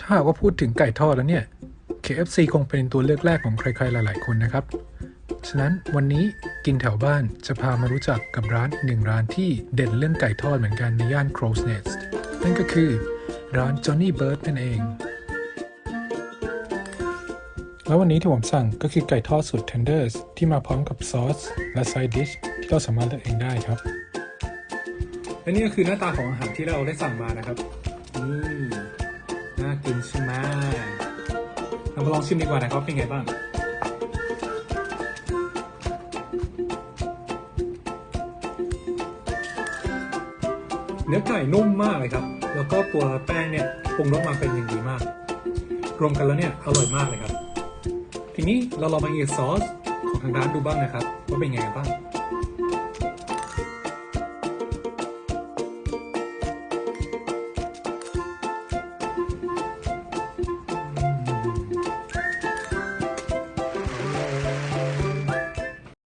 ถ้าหากว่าพูดถึงไก่ทอดแล้วเนี่ย KFC คงเป็นตัวเลือกแรกของใครๆหลาย ๆ คนนะครับ ฉะนั้นวันนี้กินแถวบ้านจะพามารู้จักกับร้านหนึ่งร้านที่เด่นเรื่องไก่ทอดเหมือนกันในย่าน Crow's Nest นั่นก็คือร้าน Johnny Bird นั่นเอง แล้ววันนี้ที่ผมสั่งก็คือไก่ทอดสุด tenders ที่มาพร้อมกับซอสและไซดิชที่เราสามารถเลือกเองได้ครับ และนี่ก็คือหน้าตาของอาหารที่เราได้สั่งมานะครับนี่ เรามาลองชิมดีกว่านะครับเป็นไงบ้างเนื้อไก่นุ่มมากเลยครับ แล้วก็ตัวแป้งเนี่ยปรุงรสมาเป็นอย่างดีมาก รวมกันแล้วเนี่ยอร่อยมากเลยครับ ทีนี้เราลองมากินซอสของทางร้านดูบ้างนะครับ ว่าเป็นไงกันบ้าง